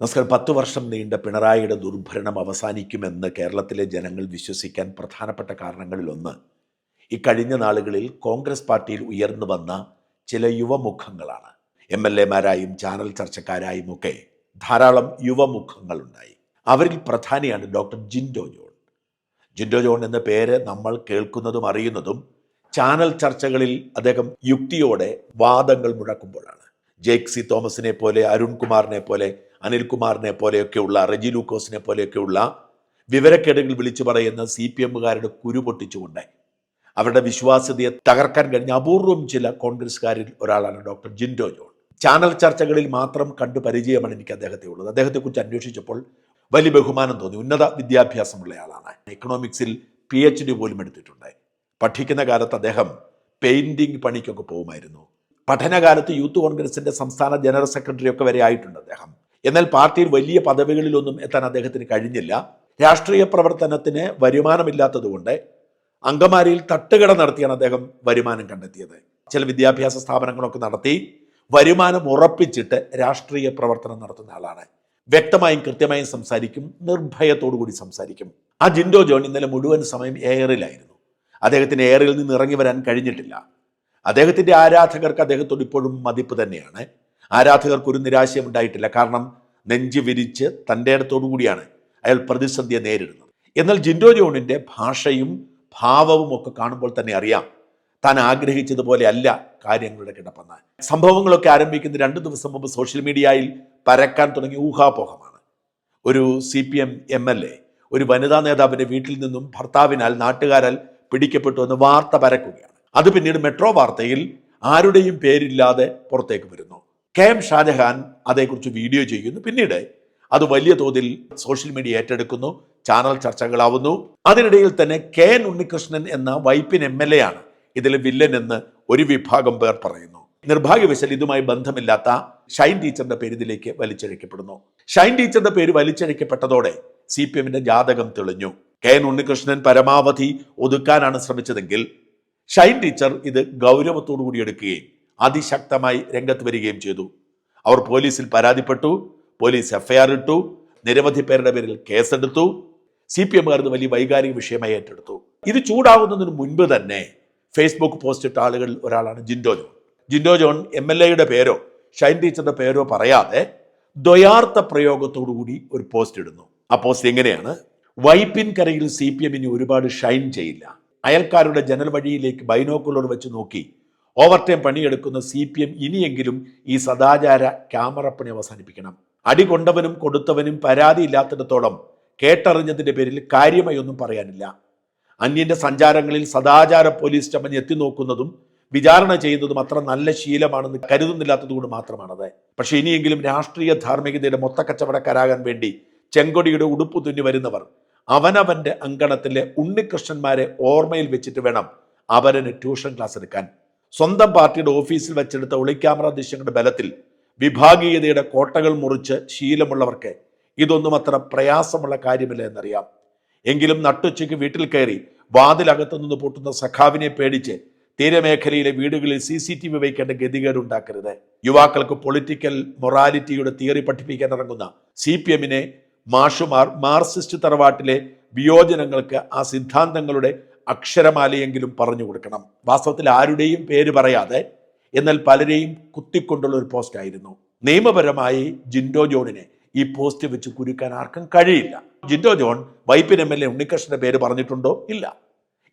നമസ്കാരം. പത്ത് വർഷം നീണ്ട പിണറായിയുടെ ദുർഭരണം അവസാനിക്കുമെന്ന് കേരളത്തിലെ ജനങ്ങൾ വിശ്വസിക്കാൻ പ്രധാനപ്പെട്ട കാരണങ്ങളിലൊന്ന് ഇക്കഴിഞ്ഞ നാളുകളിൽ കോൺഗ്രസ് പാർട്ടിയിൽ ഉയർന്നു വന്ന ചില യുവമുഖങ്ങളാണ്. എം എൽ എമാരായും ചാനൽ ചർച്ചക്കാരായും ഒക്കെ ധാരാളം യുവമുഖങ്ങളുണ്ടായി. അവരിൽ പ്രധാനിയാണ് doctor Jinto John. Jinto John എന്ന പേര് നമ്മൾ കേൾക്കുന്നതും അറിയുന്നതും ചാനൽ ചർച്ചകളിൽ അദ്ദേഹം യുക്തിയോടെ വാദങ്ങൾ മുഴക്കുമ്പോഴാണ്. ജെയ്ക് സി തോമസിനെ പോലെ അരുൺകുമാറിനെ പോലെ അനിൽകുമാറിനെ പോലെയൊക്കെയുള്ള റെജി ലൂക്കോസിനെ പോലെയൊക്കെയുള്ള വിവരക്കേടുകൾ വിളിച്ചു പറയുന്ന സി പി എമ്മുകാരുടെ കുരു പൊട്ടിച്ചുകൊണ്ട് അവരുടെ വിശ്വാസ്യതയെ തകർക്കാൻ കഴിഞ്ഞ അപൂർവം ചില കോൺഗ്രസ്സുകാരിൽ ഒരാളാണ് ഡോക്ടർ ജിൻഡോ ജോൺ. ചാനൽ ചർച്ചകളിൽ മാത്രം കണ്ടു പരിചയമാണ് എനിക്ക് അദ്ദേഹത്തെ ഉള്ളത്. അദ്ദേഹത്തെക്കുറിച്ച് അന്വേഷിച്ചപ്പോൾ വലിയ ബഹുമാനം തോന്നി. ഉന്നത വിദ്യാഭ്യാസമുള്ള ആളാണ്. എക്കണോമിക്സിൽ പി എച്ച് ഡി പോലും എടുത്തിട്ടുണ്ട്. പഠിക്കുന്ന കാലത്ത് അദ്ദേഹം പെയിന്റിംഗ് പണിക്കൊക്കെ പോകുമായിരുന്നു. പഠനകാലത്ത് യൂത്ത് കോൺഗ്രസിന്റെ സംസ്ഥാന ജനറൽ സെക്രട്ടറി ഒക്കെ വരെ ആയിട്ടുണ്ട് അദ്ദേഹം. എന്നാൽ പാർട്ടിയിൽ വലിയ പദവികളിലൊന്നും എത്താൻ അദ്ദേഹത്തിന് കഴിഞ്ഞില്ല. രാഷ്ട്രീയ പ്രവർത്തനത്തിന് വരുമാനമില്ലാത്തതുകൊണ്ട് അങ്കമാരിയിൽ തട്ടുകട നടത്തിയാണ് അദ്ദേഹം വരുമാനം കണ്ടെത്തിയത്. ചില വിദ്യാഭ്യാസ സ്ഥാപനങ്ങളൊക്കെ നടത്തി വരുമാനം ഉറപ്പിച്ചിട്ട് രാഷ്ട്രീയ പ്രവർത്തനം നടത്തുന്ന ആളാണ്. വ്യക്തമായും കൃത്യമായും സംസാരിക്കും നിർഭയത്തോടു കൂടി സംസാരിക്കും. ആ ജിൻഡോ ജോൺ ഇന്നലെ മുഴുവൻ സമയം എയറിലായിരുന്നു. അദ്ദേഹത്തിന് എയറിൽ നിന്ന് ഇറങ്ങി വരാൻ കഴിഞ്ഞിട്ടില്ല. അദ്ദേഹത്തിന്റെ ആരാധകർക്ക് അദ്ദേഹത്തോട് ഇപ്പോഴും മതിപ്പ് തന്നെയാണ്. ആരാധകർക്ക് ഒരു നിരാശയും ഉണ്ടായിട്ടില്ല. കാരണം നെഞ്ച് വിരിച്ച് തന്റെ ഇടത്തോടു കൂടിയാണ് അയാൾ പ്രതിസന്ധിയെ നേരിടുന്നത്. എന്നാൽ ജിൻഡോ ജോണിന്റെ ഭാഷയും ഭാവവും ഒക്കെ കാണുമ്പോൾ തന്നെ അറിയാം താൻ ആഗ്രഹിച്ചതുപോലെ അല്ല കാര്യങ്ങളുടെ കിടപ്പെന്ന്. സംഭവങ്ങളൊക്കെ ആരംഭിക്കുന്ന രണ്ട് ദിവസം മുമ്പ് സോഷ്യൽ മീഡിയയിൽ പരക്കാൻ തുടങ്ങി ഊഹാപോഹമാണ്. ഒരു C P M M L A ഒരു വനിതാ നേതാവിന്റെ വീട്ടിൽ നിന്നും ഭർത്താവിനാൽ നാട്ടുകാരാൽ പിടിക്കപ്പെട്ടു എന്ന് വാർത്ത പരക്കുകയാണ്. അത് പിന്നീട് മെട്രോ വാർത്തയിൽ ആരുടെയും പേരില്ലാതെ പുറത്തേക്ക് വരുന്നു. കെ എം ഷാജഹാൻ അതേക്കുറിച്ച് വീഡിയോ ചെയ്യുന്നു. പിന്നീട് അത് വലിയ തോതിൽ സോഷ്യൽ മീഡിയ ഏറ്റെടുക്കുന്നു. ചാനൽ ചർച്ചകളാവുന്നു. അതിനിടയിൽ തന്നെ കെ എൻ ഉണ്ണികൃഷ്ണൻ എന്ന വൈപ്പിൻ എം എൽ എ ആണ് ഇതിലെ വില്ലൻ എന്ന് ഒരു വിഭാഗം പേർ പറയുന്നു. നിർഭാഗ്യവശാൽ ഇതുമായി ബന്ധമില്ലാത്ത ഷൈൻ ടീച്ചറിന്റെ പേര് ഇതിലേക്ക് വലിച്ചഴിക്കപ്പെടുന്നു. ഷൈൻ ടീച്ചറിന്റെ പേര് വലിച്ചഴിക്കപ്പെട്ടതോടെ സി പി എമ്മിന്റെ ജാതകം തെളിഞ്ഞു. കെ എൻ ഉണ്ണികൃഷ്ണൻ പരമാവധി ഒതുക്കാനാണ് ശ്രമിച്ചതെങ്കിൽ ഷൈൻ ടീച്ചർ ഇത് ഗൗരവത്തോടു കൂടി എടുക്കുകയും അതിശക്തമായി രംഗത്ത് വരികയും ചെയ്തു. അവർ പോലീസിൽ പരാതിപ്പെട്ടു പോലീസ് എഫ്ഐആർ ഇട്ടു നിരവധി പേരുടെ പേരിൽ കേസെടുത്തു സി പി എമ്മുകാർ വലിയ വൈകാരിക വിഷയമായി ഏറ്റെടുത്തു. ഇത് ചൂടാകുന്നതിന് മുൻപ് തന്നെ ഫേസ്ബുക്ക് പോസ്റ്റ് ഇട്ട ആളുകളിൽ ഒരാളാണ് Jinto John. Jinto John M L എയുടെ പേരോ ഷൈൻ ടീച്ചറുടെ പേരോ പറയാതെ ദ്വയാർത്ഥ പ്രയോഗത്തോടു കൂടി ഒരു പോസ്റ്റ് ഇടുന്നു. ആ പോസ്റ്റ് എങ്ങനെയാണ്? വൈപ്പിൻ കരയിൽ സി പി എമ്മിന് ഒരുപാട് ഷൈൻ ചെയ്യില്ല. അയൽക്കാരുടെ ജനൽ വഴിയിലേക്ക് ബൈനോക്കുലർ വെച്ച് നോക്കി ഓവർ ടൈം പണിയെടുക്കുന്ന സി പി എം ഇനിയെങ്കിലും ഈ സദാചാര ക്യാമറ പണി അവസാനിപ്പിക്കണം. അടി കൊണ്ടവനും കൊടുത്തവനും പരാതി പരാതിയില്ലാത്തിടത്തോളം കേട്ടറിഞ്ഞതിന്റെ പേരിൽ കാര്യമായി ഒന്നും പറയാനില്ല. അന്യന്റെ സഞ്ചാരങ്ങളിൽ സദാചാര പോലീസ് ചമഞ്ഞ് എത്തി നോക്കുന്നതും വിചാരണ ചെയ്യുന്നതും അത്ര നല്ല ശീലമാണെന്ന് കരുതുന്നില്ലാത്തതുകൊണ്ട് മാത്രമാണത്. പക്ഷെ ഇനിയെങ്കിലും രാഷ്ട്രീയ ധാർമ്മികതയുടെ മൊത്തക്കച്ചവടക്കാരാകാൻ വേണ്ടി ചെങ്കൊടിയുടെ ഉടുപ്പ് തുന്നി വരുന്നവർ അവനവന്റെ അങ്കണത്തിലെ ഉണ്ണികൃഷ്ണന്മാരെ ഓർമ്മയിൽ വെച്ചിട്ട് വേണം അവരന് ട്യൂഷൻ ക്ലാസ് എടുക്കാൻ. സ്വന്തം പാർട്ടിയുടെ ഓഫീസിൽ വെച്ചെടുത്ത ഒളിക്യാമറ ദൃശ്യങ്ങളുടെ ബലത്തിൽ വിഭാഗീയതയുടെ കോട്ടകൾ മുറിച്ച് ശീലമുള്ളവർക്ക് ഇതൊന്നും അത്ര പ്രയാസമുള്ള കാര്യമില്ല എന്നറിയാം. എങ്കിലും നട്ടുച്ചയ്ക്ക് വീട്ടിൽ കയറി വാതിലകത്തു നിന്ന് പൊട്ടുന്ന സഖാവിനെ പേടിച്ച് തീരമേഖലയിലെ വീടുകളിൽ സി സി ടി വി വയ്ക്കേണ്ട ഗതികേട് ഉണ്ടാക്കരുത് യുവാക്കൾക്ക് പൊളിറ്റിക്കൽ മൊറാലിറ്റിയുടെ തിയറി പഠിപ്പിക്കാൻ ഇറങ്ങുന്ന സി പി എമ്മിനെ മാഷുമാർ മാർസിസ്റ്റ് തറവാട്ടിലെ വിയോജനങ്ങൾക്ക് ആ സിദ്ധാന്തങ്ങളുടെ അക്ഷരമാലയെങ്കിലും പറഞ്ഞു കൊടുക്കണം. വാസ്തവത്തിൽ ആരുടെയും പേര് പറയാതെ എന്നാൽ പലരെയും കുത്തിക്കൊണ്ടുള്ള ഒരു പോസ്റ്റ് ആയിരുന്നു. നിയമപരമായി ജിൻഡോ ജോണിനെ ഈ പോസ്റ്റ് വെച്ച് കുരുക്കാൻ ആർക്കും കഴിയില്ല. Jinto John Vypin M L A ഉണ്ണികൃഷ്ണന്റെ പേര് പറഞ്ഞിട്ടുണ്ടോ? ഇല്ല.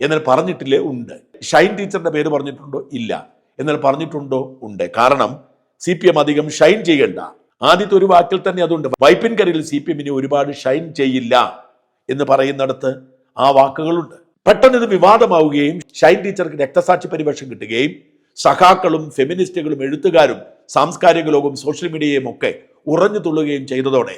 എന്നാൽ പറഞ്ഞിട്ടില്ലേ? ഉണ്ട്. ഷൈൻ ടീച്ചറിന്റെ പേര് പറഞ്ഞിട്ടുണ്ടോ? ഇല്ല. എന്നാൽ പറഞ്ഞിട്ടുണ്ടോ? ഉണ്ട്. കാരണം സി പി എം അധികം ഷൈൻ ചെയ്യണ്ട. ആദ്യത്തെ ഒരു വാക്കിൽ തന്നെ അതുണ്ട്. വൈപ്പിൻകരയിൽ സി പി എമ്മിനെ ഒരുപാട് ഷൈൻ ചെയ്യില്ല എന്ന് പറയുന്നിടത്ത് ആ വാക്കുകളുണ്ട്. പെട്ടെന്ന് ഇത് വിവാദമാവുകയും ഷൈൻ ടീച്ചർക്ക് രക്തസാക്ഷി പരിവേഷം കിട്ടുകയും സഖാക്കളും ഫെമിനിസ്റ്റുകളും എഴുത്തുകാരും സാംസ്കാരിക ലോകവും സോഷ്യൽ മീഡിയയും ഒക്കെ ഉറഞ്ഞു തുള്ളുകയും ചെയ്തതോടെ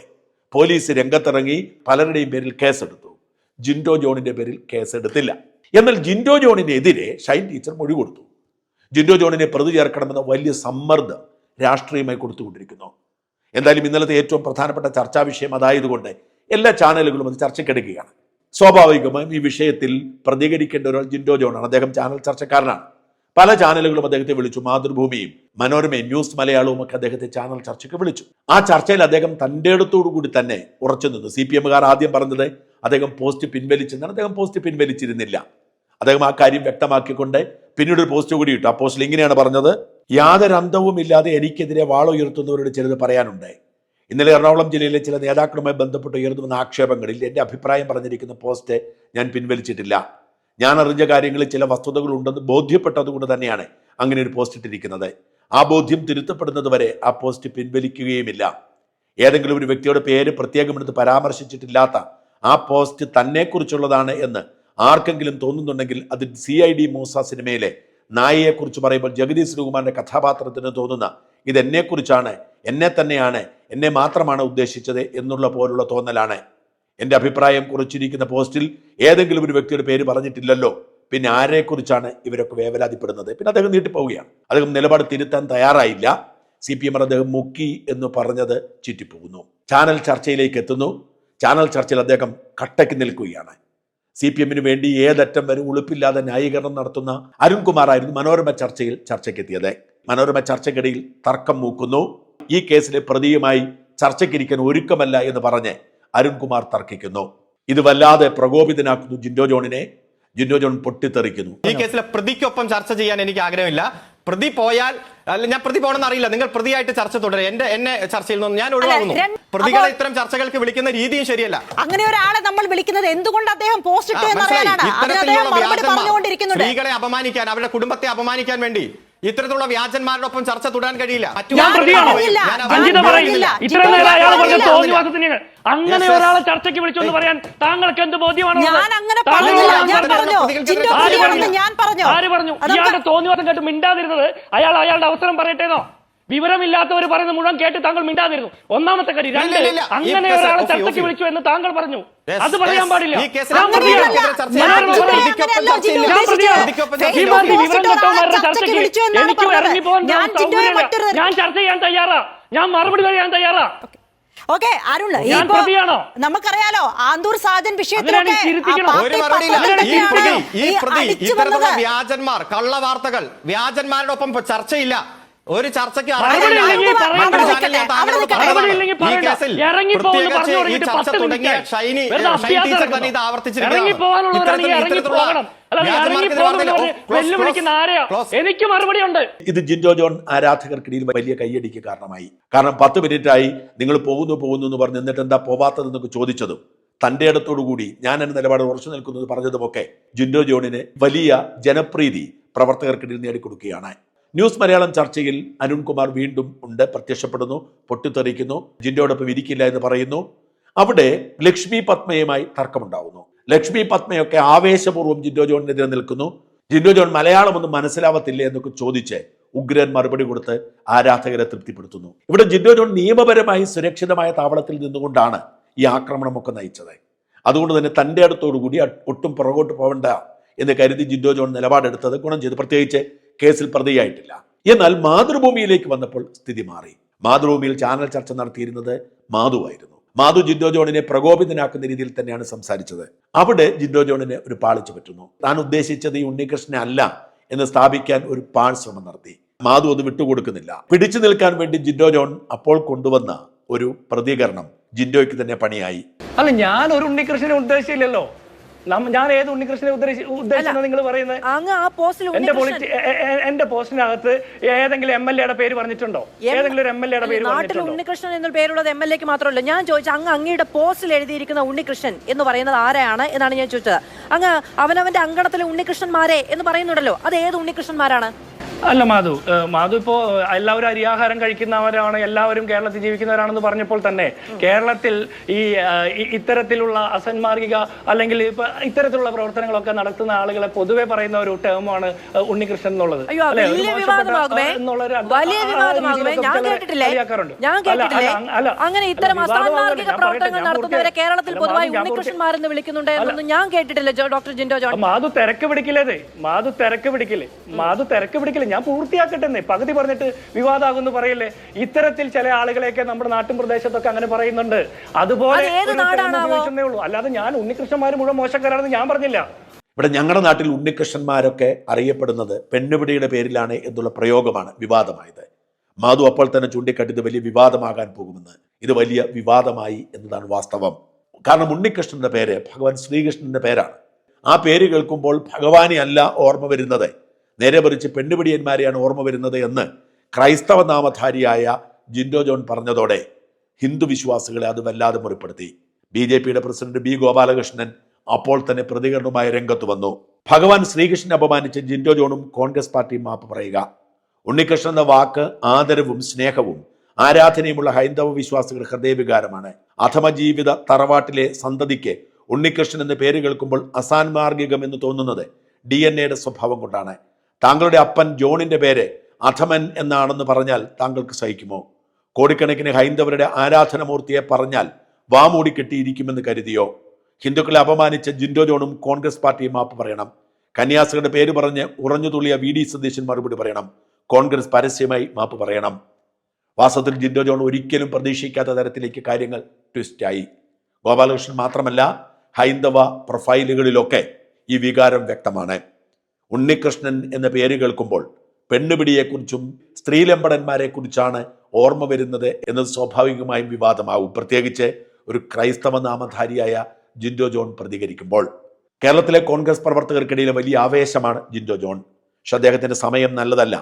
പോലീസ് രംഗത്തിറങ്ങി പലരുടെയും പേരിൽ കേസെടുത്തു. ജിൻഡോ ജോണിന്റെ പേരിൽ കേസെടുത്തില്ല. എന്നാൽ ജിൻഡോ ജോണിനെതിരെ ഷൈൻ ടീച്ചർ മൊഴി കൊടുത്തു. ജിൻഡോ ജോണിനെ പ്രതി ചേർക്കണമെന്ന വലിയ സമ്മർദ്ദം രാഷ്ട്രീയമായി കൊടുത്തുകൊണ്ടിരിക്കുന്നു. എന്തായാലും ഇന്നലത്തെ ഏറ്റവും പ്രധാനപ്പെട്ട ചർച്ചാ വിഷയം അതായതുകൊണ്ട് എല്ലാ ചാനലുകളും അത് ചർച്ചയ്ക്കെടുക്കുകയാണ്. സ്വാഭാവികമായും ഈ വിഷയത്തിൽ പ്രതികരിക്കേണ്ട ഒരാൾ ജിൻഡോ ജോണാണ്. അദ്ദേഹം ചാനൽ ചർച്ചക്കാരനാണ്. പല ചാനലുകളും അദ്ദേഹത്തെ വിളിച്ചു. മാതൃഭൂമിയും മനോരമയും ന്യൂസ് മലയാളവും ഒക്കെ അദ്ദേഹത്തെ ചാനൽ ചർച്ചയ്ക്ക് വിളിച്ചു. ആ ചർച്ചയിൽ അദ്ദേഹം തന്റെ അടുത്തോടു കൂടി തന്നെ ഉറച്ചു നിന്നു. സി പി എമ്മുകാർ ആദ്യം പറഞ്ഞത് അദ്ദേഹം പോസ്റ്റ് പിൻവലിച്ചെന്നാണ്. അദ്ദേഹം പോസ്റ്റ് പിൻവലിച്ചിരുന്നില്ല. അദ്ദേഹം ആ കാര്യം വ്യക്തമാക്കിക്കൊണ്ട് പിന്നീട് ഒരു പോസ്റ്റ് കൂടി ഇട്ടു. ആ പോസ്റ്റിൽ ഇങ്ങനെയാണ് പറഞ്ഞത് യാതൊരു അന്തവും ഇല്ലാതെ എനിക്കെതിരെ വാളുയർത്തുന്നവരോട് ചിലത് പറയാനുണ്ട്. ഇന്നലെ എറണാകുളം ജില്ലയിലെ ചില നേതാക്കളുമായി ബന്ധപ്പെട്ട് ഉയർന്നു വന്ന ആക്ഷേപങ്ങളിൽ എന്റെ അഭിപ്രായം പറഞ്ഞിരിക്കുന്ന പോസ്റ്റ് ഞാൻ പിൻവലിച്ചിട്ടില്ല. ഞാൻ അറിഞ്ഞ കാര്യങ്ങളിൽ ചില വസ്തുതകൾ ഉണ്ടെന്ന് ബോധ്യപ്പെട്ടതുകൊണ്ട് തന്നെയാണ് അങ്ങനെ ഒരു പോസ്റ്റ് ഇട്ടിരിക്കുന്നത്. ആ ബോധ്യം തിരുത്തപ്പെടുന്നത് വരെ ആ പോസ്റ്റ് പിൻവലിക്കുകയുമില്ല. ഏതെങ്കിലും ഒരു വ്യക്തിയുടെ പേര് പ്രത്യേകം എടുത്ത് പരാമർശിച്ചിട്ടില്ലാത്ത ആ പോസ്റ്റ് തന്നെക്കുറിച്ചുള്ളതാണ് എന്ന് ആർക്കെങ്കിലും തോന്നുന്നുണ്ടെങ്കിൽ അത് സി ഐ ഡി മൂസ സിനിമയിലെ നായയെക്കുറിച്ച് പറയുമ്പോൾ ജഗതി ശ്രീകുമാറിന്റെ കഥാപാത്രത്തിന് തോന്നുന്ന ഇത് എന്നെക്കുറിച്ചാണ് എന്നെ തന്നെയാണ് എന്നെ മാത്രമാണ് ഉദ്ദേശിച്ചത് എന്നുള്ള പോലുള്ള തോന്നലാണ്. എന്റെ അഭിപ്രായം കുറിച്ചിരിക്കുന്ന പോസ്റ്റിൽ ഏതെങ്കിലും ഒരു വ്യക്തിയുടെ പേര് പറഞ്ഞിട്ടില്ലല്ലോ. പിന്നെ ആരെക്കുറിച്ചാണ് ഇവരൊക്കെ വേവലാതിപ്പെടുന്നത്? പിന്നെ അദ്ദേഹം നീട്ടിപ്പോവുകയാണ്. അദ്ദേഹം നിലപാട് തിരുത്താൻ തയ്യാറായില്ല. സി പി എം അദ്ദേഹം മുക്കി എന്ന് പറഞ്ഞത് ചുറ്റിപ്പോകുന്നു. ചാനൽ ചർച്ചയിലേക്ക് എത്തുന്നു. ചാനൽ ചർച്ചയിൽ അദ്ദേഹം കട്ടയ്ക്ക് നിൽക്കുകയാണ്. സി പി എമ്മിന് വേണ്ടി ഏതറ്റം വരെ ഉളുപ്പില്ലാതെ ന്യായീകരണം നടത്തുന്ന അരുൺകുമാറായിരുന്നു മനോരമ ചർച്ചയിൽ ചർച്ചയ്ക്കെത്തിയത്. മനോരമ ചർച്ചയ്ക്കിടയിൽ തർക്കം മൂക്കുന്നു. ഈ കേസിലെ പ്രതിയുമായി ചർച്ചയ്ക്കിരിക്കാൻ ഒരുക്കമല്ല എന്ന് പറഞ്ഞ് അരുൺകുമാർ തർക്കിക്കുന്നു. ഇത് വല്ലാതെ പ്രകോപിതനാക്കുന്നു ജിൻഡോ ജോണിനെ. ജിൻഡോ ജോൺ പൊട്ടിത്തെറിക്കുന്നു. ഈ കേസിലെ പ്രതിക്കൊപ്പം ചർച്ച ചെയ്യാൻ എനിക്ക് ആഗ്രഹമില്ല. പ്രതി പോയാൽ അല്ല ഞാൻ പ്രതി പോകണമെന്ന് അറിയില്ല. നിങ്ങൾ പ്രതിയായിട്ട് ചർച്ച തുടരുക എന്റെ എന്നെ ചർച്ചയിൽ നിന്ന് ഞാൻ ഒഴിവാകുന്നു. പ്രതികളെ ഇത്തരം ചർച്ചകൾക്ക് വിളിക്കുന്ന രീതിയും ശരിയല്ല. അങ്ങനെ ഒരാളെ നമ്മൾ വിളിക്കുന്നത് എന്തുകൊണ്ട് അദ്ദേഹം പോസ്റ്റ് സ്ത്രീകളെ അപമാനിക്കാൻ അവരുടെ കുടുംബത്തെ അപമാനിക്കാൻ വേണ്ടി ഇത്തരത്തിലുള്ള വ്യാജന്മാരോടൊപ്പം ചർച്ച തുടരാൻ കഴിയില്ല. അങ്ങനെ. ഒരാളെ ചർച്ചയ്ക്ക് വിളിച്ചെന്ന് പറയാൻ താങ്കൾക്ക് എന്ത് ബോധ്യമാണ് ഞാൻ അങ്ങനെ പറഞ്ഞില്ല. ഞാൻ പറഞ്ഞു? ആര് പറഞ്ഞു? ഞാൻ പറഞ്ഞു? ആര് പറഞ്ഞു അതൊക്കെ- ഇയാളുടെ തോന്നിവാദം കേട്ട് മിണ്ടാതിരുന്നത് അയാൾ അയാളുടെ അവസരം പറയട്ടേന്നോ? വിവരമില്ലാത്തവർ പറയുന്ന മുഴുവൻ കേട്ട് താങ്കൾ മിണ്ടാതിരുന്നു. ഒന്നാമത്തെ കാര്യം രണ്ട് അങ്ങനെ ഒരാളെ ചർച്ചയ്ക്ക്. വിളിച്ചു എന്ന് താങ്കൾ പറഞ്ഞു. അത് പറയാൻ പാടില്ല. എനിക്ക് ഇറങ്ങി പോകാൻ ഞാൻ ചർച്ച ചെയ്യാൻ തയ്യാറാ. ഞാൻ മറുപടി പറയാൻ തയ്യാറാ. ഓക്കെ. അരുൺ? നമുക്കറിയാലോ ആന്തൂർ സാജൻ വിഷയത്തിലൊക്കെ വ്യാജന്മാർ കള്ളവാർത്തകൾ വ്യാജന്മാരോടൊപ്പം ഒപ്പം ചർച്ചയില്ല. ഒരു ചർച്ചയ്ക്ക് മറുപടി. മറുപടി ഈ കേസിൽ പ്രത്യേകിച്ച് ഈ ചർച്ച തുടങ്ങിയ ഷൈനി വെറുതെ ഷൈൻ ടീച്ചർ തന്നെ ഇത് ആവർത്തിച്ചിരിക്കുകയാണ്. ഇത്തരത്തിലുള്ള-. എനിക്ക് മറുപടിയുണ്ട് ഇത് ജിൻജോ ജോൺ ആരാധകർക്കിടയിൽ വലിയ കയ്യടിക്ക് കാരണമായി. കാരണം പത്ത് മിനിറ്റായി നിങ്ങൾ പോകുന്നു പോകുന്നു എന്ന് പറഞ്ഞ് എന്നിട്ട് എന്താ പോവാത്തതെന്നൊക്കെ ചോദിച്ചതും തന്റെ ഇടത്തോടു കൂടി ഞാൻ എന്ന നിലപാട് ഉറച്ചു നിൽക്കുന്നത് പറഞ്ഞതുമൊക്കെ ജിൻഡോ ജോണിന് വലിയ ജനപ്രീതി പ്രവർത്തകർക്കിടയിൽ നേടിക്കൊടുക്കുകയാണ്. ന്യൂസ് മലയാളം ചർച്ചയിൽ അരുൺകുമാർ വീണ്ടും ഉണ്ട് പ്രത്യക്ഷപ്പെടുന്നു പൊട്ടിത്തെറിക്കുന്നു ജിൻഡോടൊപ്പം ഇരിക്കില്ല എന്ന് പറയുന്നു. അവിടെ ലക്ഷ്മി പത്മയുമായി തർക്കമുണ്ടാവുന്നു. ലക്ഷ്മി പത്മയൊക്കെ ആവേശപൂർവം ജിൻഡോ ജോണിനെതിരെ നിൽക്കുന്നു. ജിൻഡോ ജോൺ മലയാളം ഒന്നും മനസ്സിലാവത്തില്ലേ എന്നൊക്കെ ചോദിച്ച് ഉഗ്രൻ മറുപടി കൊടുത്ത് ആരാധകരെ തൃപ്തിപ്പെടുത്തുന്നു. ഇവിടെ ജിൻഡോ ജോൺ നിയമപരമായി സുരക്ഷിതമായ താവളത്തിൽ നിന്നുകൊണ്ടാണ് ഈ ആക്രമണമൊക്കെ നയിച്ചത്. അതുകൊണ്ട് തന്നെ തന്റെ അടുത്തോടുകൂടി കൂടി ഒട്ടും പുറകോട്ട് പോകണ്ട എന്ന് കരുതി ജിൻഡോ ജോൺ നിലപാടെടുത്തത്. ഗുണം ചെയ്തു. പ്രത്യേകിച്ച് കേസിൽ പ്രതിയായിട്ടില്ല. എന്നാൽ മാതൃഭൂമിയിലേക്ക് വന്നപ്പോൾ സ്ഥിതി മാറി. മാതൃഭൂമിയിൽ ചാനൽ ചർച്ച നടത്തിയിരുന്നത് മാധുവായിരുന്നു മാധു ജിൻഡോ ജോണിനെ പ്രകോപിതനാക്കുന്ന രീതിയിൽ തന്നെയാണ് സംസാരിച്ചത്. അവിടെ ജിൻഡോ ജോണിനെ ഒരു പാളിച്ചു പറ്റുന്നു. താൻ ഉദ്ദേശിച്ചത് ഈ ഉണ്ണികൃഷ്ണനെ അല്ല എന്ന് സ്ഥാപിക്കാൻ ഒരു പാൾ ശ്രമം നടത്തി. മാധു അത് വിട്ടുകൊടുക്കുന്നില്ല. പിടിച്ചു നിൽക്കാൻ വേണ്ടി ജിൻഡോ ജോൺ അപ്പോൾ കൊണ്ടുവന്ന ഒരു പ്രതികരണം ജിൻഡോയ്ക്ക് തന്നെ പണിയായി. അല്ല ഞാൻ ഒരു ഉണ്ണികൃഷ്ണനെ ഉദ്ദേശിച്ചില്ലല്ലോ. ഞാൻ ഏത് ഉണ്ണികൃഷ്ണനെ ഉദ്ദേശി ഉദ്ദേശിച്ചെന്ന് നിങ്ങൾ പറയുന്നത് എന്റെ പൊളിറ്റി എന്റെ പോസ്റ്റിനകത്ത് ഏതെങ്കിലും എം എൽ എയുടെ പേര് പറഞ്ഞിട്ടുണ്ടോ? ഏതെങ്കിലും ഒരു എം എൽ എയുടെ പേര് നാട്ടിൽ ഉണ്ണികൃഷ്ണൻ എന്നൊരു പേരുള്ളത് എം എൽ എക്ക് മാത്രമല്ല. ഞാൻ ചോദിച്ചു അങ്ങ് അങ്ങയുടെ പോസ്റ്റിൽ എഴുതിയിരിക്കുന്ന ഉണ്ണികൃഷ്ണൻ എന്ന് പറയുന്നത് ആരാണ് എന്നാണ് ഞാൻ ചോദിച്ചത്. അങ്ങ് അവനവന്റെ അങ്കണത്തിലെ ഉണ്ണികൃഷ്ണന്മാരെ എന്ന് പറയുന്നുണ്ടല്ലോ. അത് ഏത് ഉണ്ണികൃഷ്ണന്മാരാണ്? അല്ല മാധു. മാധു ഇപ്പോ എല്ലാവരും അരിയാഹാരം കഴിക്കുന്നവരാണ് എല്ലാവരും കേരളത്തിൽ ജീവിക്കുന്നവരാണെന്ന് പറഞ്ഞപ്പോൾ തന്നെ കേരളത്തിൽ ഈ ഇത്തരത്തിലുള്ള അസന്മാർഗിക അല്ലെങ്കിൽ ഇപ്പൊ ഇത്തരത്തിലുള്ള പ്രവർത്തനങ്ങളൊക്കെ നടത്തുന്ന ആളുകളെ പൊതുവെ പറയുന്ന ഒരു ടേമാണ് ഉണ്ണികൃഷ്ണൻ എന്നുള്ളത്. അങ്ങനെ ഇത്തരം. അസാന്മാർഗിക പ്രവർത്തനങ്ങൾ നടത്തുന്നവരെ കേരളത്തിൽ പൊതുവായി ഞാൻ പൂർത്തി- ഉണ്ണികൃഷ്ണന്മാരെന്ന് വിളിക്കുന്നുണ്ട് എന്നൊന്നും ഞാൻ കേട്ടിട്ടില്ല ഡോക്ടർ ജിൻഡോ ജോൺ. മാധു തിരക്ക് പിടിക്കില്ലേ? മാധു തിരക്ക് പിടിക്കില്ലേ? മാധു തിരക്ക് പിടിക്കില്ലേ? ഞാൻ പൂർത്തിയാക്കട്ടെ പകുതി പറഞ്ഞിട്ട് വിവാദമാകുന്നു പറയല്ലേ? ഇത്തരത്തിൽ ചില ആളുകളെയൊക്കെ നമ്മുടെ നാട്ടിൻ പ്രദേശത്തൊക്കെ അങ്ങനെ പറയുന്നുണ്ട്. അതുപോലെ ഉള്ളൂ. അല്ലാതെ ഞാൻ ഉണ്ണികൃഷ്ണന്മാർ മുഴുവൻ മോശക്കാരാണെന്ന് ഞാൻ പറഞ്ഞില്ല. ഇവിടെ ഞങ്ങളുടെ നാട്ടിൽ ഉണ്ണികൃഷ്ണന്മാരൊക്കെ അറിയപ്പെടുന്നത് പെണ്ണുപിടിയുടെ പേരിലാണ് എന്നുള്ള പ്രയോഗമാണ് വിവാദമായത്. മാധു അപ്പോൾ തന്നെ ചൂണ്ടിക്കാട്ടി ഇത് വലിയ വിവാദമാകാൻ പോകുമെന്ന്. ഇത് വലിയ വിവാദമായി എന്നതാണ് വാസ്തവം. കാരണം ഉണ്ണികൃഷ്ണന്റെ പേര് ഭഗവാൻ ശ്രീകൃഷ്ണന്റെ പേരാണ്. ആ പേര് കേൾക്കുമ്പോൾ ഭഗവാനെ അല്ല ഓർമ്മ വരുന്നത്. നേരെ മറിച്ച് പെണ്ണുപിടിയന്മാരെയാണ് ഓർമ്മ വരുന്നത് എന്ന് ക്രൈസ്തവ നാമധാരിയായ ജിൻഡോ ജോൺ പറഞ്ഞതോടെ ഹിന്ദു വിശ്വാസികളെ അത് വല്ലാതെ മുറിപ്പെടുത്തി. ബി ജെ പിയുടെ പ്രസിഡന്റ് ബി ഗോപാലകൃഷ്ണൻ അപ്പോൾ തന്നെ പ്രതികരണവുമായി രംഗത്ത് വന്നു. ഭഗവാൻ ശ്രീകൃഷ്ണനെ അപമാനിച്ച ജിൻഡോ ജോണും കോൺഗ്രസ് പാർട്ടിയും മാപ്പ് പറയുക. ഉണ്ണികൃഷ്ണൻ എന്ന വാക്ക് ആദരവും സ്നേഹവും ആരാധനയുമുള്ള ഹൈന്ദവ വിശ്വാസികൾ ഹൃദയവികാരമാണ്. അഥമ ജീവിത തറവാട്ടിലെ സന്തതിക്ക് ഉണ്ണികൃഷ്ണൻ എന്ന പേര് കേൾക്കുമ്പോൾ അസാൻമാർഗികം എന്ന് തോന്നുന്നത് ഡി എൻ എയുടെ സ്വഭാവം കൊണ്ടാണ്. താങ്കളുടെ അപ്പൻ ജോണിന്റെ പേര് അധമൻ എന്നാണെന്ന് പറഞ്ഞാൽ താങ്കൾക്ക് സഹിക്കുമോ? കോടിക്കണക്കിന് ഹൈന്ദവരുടെ ആരാധനമൂർത്തിയെ പറഞ്ഞാൽ വാമൂടി കെട്ടിയിരിക്കുമെന്ന് കരുതിയോ? ഹിന്ദുക്കളെ അപമാനിച്ച ജിൻഡോ ജോണും കോൺഗ്രസ് പാർട്ടിയും മാപ്പ് പറയണം. കന്യാസികളുടെ പേര് പറഞ്ഞ് ഉറഞ്ഞു തുള്ളിയ വി ഡി സതീശൻ മറുപടി പറയണം. കോൺഗ്രസ് പരസ്യമായി മാപ്പ് പറയണം. വാസ്തവത്തിൽ ജിൻഡോ ജോൺ ഒരിക്കലും പ്രതീക്ഷിക്കാത്ത തരത്തിലേക്ക് കാര്യങ്ങൾ ട്വിസ്റ്റായി. ഗോപാലകൃഷ്ണൻ മാത്രമല്ല ഹൈന്ദവ പ്രൊഫൈലുകളിലൊക്കെ ഈ വികാരം വ്യക്തമാണ്. ഉണ്ണികൃഷ്ണൻ എന്ന പേര് കേൾക്കുമ്പോൾ പെണ്ണുപിടിയെക്കുറിച്ചും സ്ത്രീലമ്പടന്മാരെക്കുറിച്ചാണ് ഓർമ്മ വരുന്നത് എന്നത് സ്വാഭാവികമായും വിവാദമാവും. പ്രത്യേകിച്ച് ഒരു ക്രൈസ്തവ നാമധാരിയായ ജിൻഡോ ജോൺ പ്രതികരിക്കുമ്പോൾ. കേരളത്തിലെ കോൺഗ്രസ് പ്രവർത്തകർക്കിടയിൽ വലിയ ആവേശമാണ് ജിൻഡോ ജോൺ. പക്ഷെ അദ്ദേഹത്തിന്റെ സമയം നല്ലതല്ല.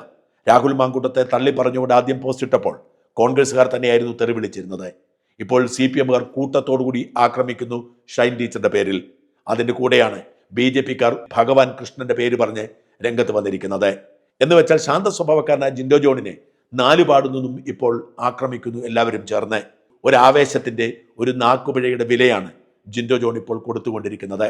രാഹുൽ മാങ്കൂട്ടത്തെ തള്ളി പറഞ്ഞുകൊണ്ട് ആദ്യം പോസ്റ്റ് ഇട്ടപ്പോൾ കോൺഗ്രസ്സുകാർ തന്നെയായിരുന്നു തെറി വിളിച്ചിരുന്നത്. ഇപ്പോൾ സി പി എമ്മുകാർ കൂട്ടത്തോടുകൂടി ആക്രമിക്കുന്നു ഷൈൻ ടീച്ചറുടെ പേരിൽ. അതിന്റെ കൂടെയാണ് ബി ജെ പിക്കാർ ഭഗവാൻ കൃഷ്ണന്റെ പേര് പറഞ്ഞ് രംഗത്ത് വന്നിരിക്കുന്നത്. എന്ന് വെച്ചാൽ ശാന്ത സ്വഭാവക്കാരനായ ജിൻഡോ ജോണിനെ നാലു പാടുന്നതും ഇപ്പോൾ ആക്രമിക്കുന്നു എല്ലാവരും ചേർന്ന്. ഒരു ആവേശത്തിന്റെ ഒരു നാക്കുപിഴയുടെ വിലയാണ് ജിൻഡോ ജോൺ ഇപ്പോൾ കൊടുത്തുകൊണ്ടിരിക്കുന്നത്.